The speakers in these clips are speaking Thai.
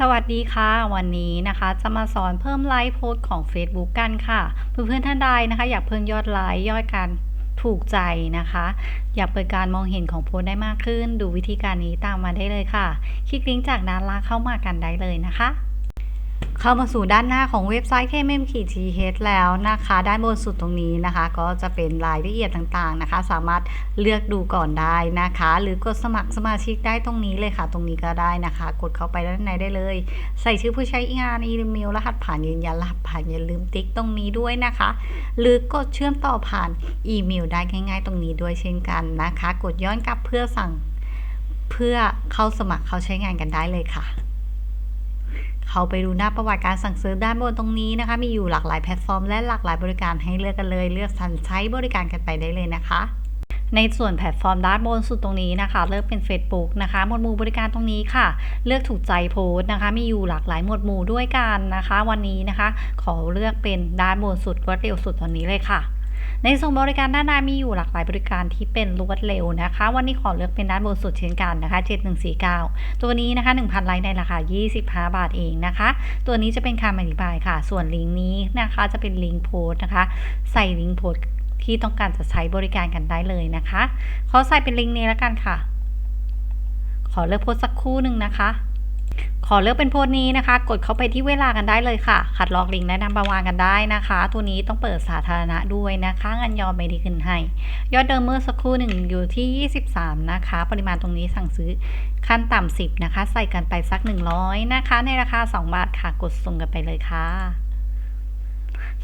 สวัสดีค่ะ วันนี้นะคะจะมาสอนเพิ่มไลค์โพสของ Facebook กันค่ะ เพื่อนๆท่านใดนะคะ อยากเพิ่มยอดไลค์ยอดการถูกใจนะคะ อยากเปิดการมองเห็นของโพสได้มากขึ้น ดูวิธีการนี้ตามมาได้เลยค่ะ คลิกลิงก์จากนั้นลากเข้ามากันได้เลยนะคะ เข้ามาสู่ด้านหน้าของเว็บไซต์ KMM-TH แล้วนะคะ ด้านบนสุดตรงนี้นะคะ ก็จะเป็นรายละเอียดต่างๆนะคะ สามารถเลือกดูก่อนได้นะคะ หรือกดสมัครสมาชิกได้ตรงนี้เลยค่ะ ตรงนี้ก็ได้นะคะ กดเข้าไปด้านในได้เลย ใส่ชื่อผู้ใช้งานอีเมลรหัสผ่านยืนยันรหัสผ่านอย่าลืมติ๊กตรงนี้ด้วยนะคะ หรือกดเชื่อมต่อผ่านอีเมลได้ง่าย ๆ ตรงนี้ด้วยเช่นกันนะคะ กดย้อนกลับเพื่อสั่งเพื่อเข้าสมัครเข้าใช้งานกันได้เลยค่ะ เข้าไปดูหน้าประวัติการสั่งซื้อด้านบนตรงนี้นะคะ มีอยู่หลากหลายแพลตฟอร์มและหลากหลายบริการให้เลือกกันเลย เลือกสรรใช้บริการกันไปได้เลยนะคะในส่วนแพลตฟอร์มด้านบนสุดตรงนี้นะคะ เลือกเป็น Facebook นะคะหมวดหมู่บริการตรงนี้ค่ะ เลือกถูกใจโพสต์นะคะ มีอยู่หลากหลายหมวดหมู่ด้วยกันนะคะ วันนี้นะคะ ขอเลือกเป็นด้านบนสุดรวดเร็วสุดตอนนี้เลยค่ะ ในส่วนบริการด้านหน้ามีอยู่หลากหลายบริการที่เป็นรวดเร็วนะคะ วันนี้ขอเลือกเป็นด้านบนสุดเช่นกันนะคะ 7149 ตัวนี้นะคะ 1,000ไลค์ในราคา 25 บาทเองนะคะ ตัวนี้จะเป็นคำอธิบายค่ะ ส่วนลิงก์นี้นะคะจะเป็นลิงก์โพสต์นะคะ ใส่ลิงก์โพสต์ที่ต้องการจะใช้บริการกันได้เลยนะคะ ขอใส่เป็นลิงก์นี้แล้วกันค่ะ ขอเลือกโพสต์สักคู่หนึ่งนะคะ ขอเลือกเป็นโพสต์นี้นะคะ กดเข้าไปที่เวลากันได้เลยค่ะ ขัดลอกลิงก์แนะนำประวางกันได้นะคะ ตัวนี้ต้องเปิดสาธารณะด้วยนะคะงันยอมไม่ได้ขึ้นให้ ยอดเดิมเมื่อสักครู่หนึ่งอยู่ที่ 23 นะคะ ปริมาณตรงนี้สั่งซื้อขั้นต่ำ10 นะคะ ใส่กันไปสัก 100 นะคะ ในราคา 2 บาทค่ะ กดส่งกันไปเลยค่ะ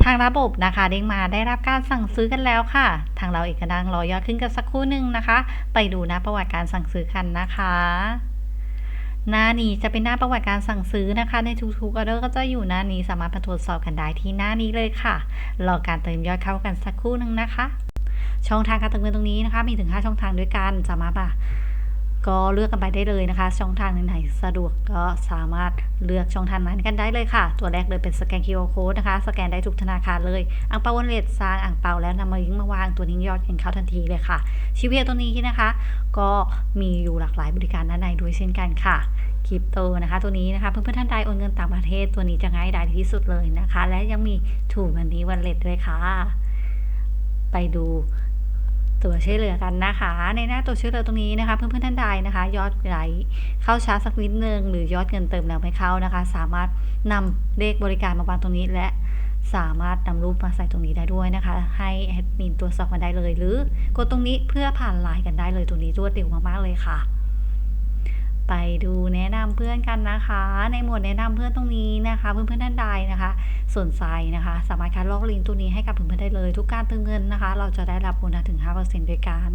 ทางระบบนะคะเด้งมาได้รับการสั่งซื้อกันแล้วค่ะ ทางเราเองกำลังรอยอดขึ้นกันสักครู่หนึ่งนะคะ ไปดูน้าประวัติการสั่งซื้อกันนะคะ หน้านี้จะเป็นหน้าประวัติการสั่งซื้อนะคะ ในทุกๆออเดอร์ก็จะอยู่หน้านี้สามารถมาตรวจสอบกันได้ที่หน้านี้เลยค่ะ รอการเติมยอดเข้ากันสักครู่หนึ่งนะคะ ช่องทางการเติมเงินตรงนี้นะคะ มีถึง 5 ช่องทางด้วยกันสามารถมา ก็เลือกกันไปได้เลยนะคะ ช่องทางไหนสะดวกก็สามารถเลือกช่องทางนั้นกันได้เลยค่ะ ตัวแรกเลยเป็นสแกน QR Code นะคะ สแกนได้ทุกธนาคารเลยอังเปาวันเลตสร้างอังเปาแล้วนำมาลิงมาวางตัวนี้ยอดเงินเข้าทันทีเลยค่ะ ชีวิตตัวนี้นะคะ ก็มีอยู่หลากหลายบริการด้านในด้วยเช่นกันค่ะคริปโตนะคะ ตัวนี้นะคะเพื่อนๆท่านใดโอนเงินต่างประเทศตัวนี้จะง่ายดายที่สุดเลยนะคะ และยังมีถูกวันนี้วันเลทด้วยค่ะ ไปดู ตัวช่วยเหลือกันนะคะ ในหน้าตัวช่วยเหลือตรงนี้นะคะเพื่อนๆท่านใดนะคะ ยอดไหลเข้าช้าสักนิดนึงหรือยอดเงินเติมแล้วไม่เข้านะคะ สามารถนำเลขบริการมาวางตรงนี้และสามารถนำรูปมาใส่ตรงนี้ได้ด้วยนะคะ ให้แอดมินตรวจสอบมาได้เลย หรือกดตรงนี้เพื่อผ่านไลน์กันได้เลยตรงนี้รวดเร็วมากๆเลยค่ะ ไปดูแนะนำเพื่อนกันนะคะ ในหมวดแนะนำเพื่อนตรงนี้นะคะ เพื่อนๆท่านใดนะคะ สนใจนะคะ สามารถคัดลอกลิงก์ตัวนี้ให้กับเพื่อนๆได้เลย ทุกการเติมเงินนะคะ เราจะได้รับโบนัสถึง 5%ด้วยกัน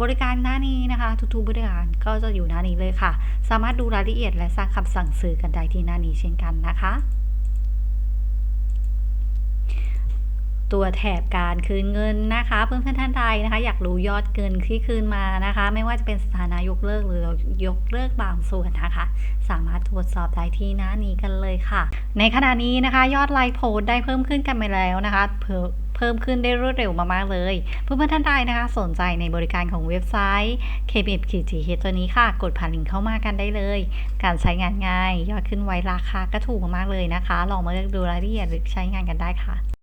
บริการหน้านี้นะคะ ทุกๆบริการก็จะอยู่หน้านี้เลยค่ะ สามารถดูรายละเอียดและสร้างคำสั่งซื้อกันได้ที่หน้านี้เช่นกันนะคะ ตัวแถบการคืนเงินนะคะ เพื่อนๆท่านใดนะคะ อยากรู้ยอดเงินที่คืนมานะคะ ไม่ว่าจะเป็นสถานะยกเลิกหรือยกเลิกบางส่วนนะคะ สามารถตรวจสอบได้ที่หน้านี้กันเลยค่ะ ในขณะนี้นะคะ ยอดไลค์โพสได้เพิ่มขึ้นกันไปแล้วนะคะเพิ่มเพิ่มขึ้นได้รวดเร็วมาก ๆ เลย เพื่อนๆท่านใดนะคะ สนใจในบริการของเว็บไซต์ k b f k t h ตัวนี้ค่ะ กดผ่านลิงก์เข้ามากันได้เลย การใช้งานง่าย ยอดขึ้นไวราคาก็ถูกมากๆเลยนะคะ ลองมาเลือกดูรายละเอียดหรือใช้งานกันได้ค่ะ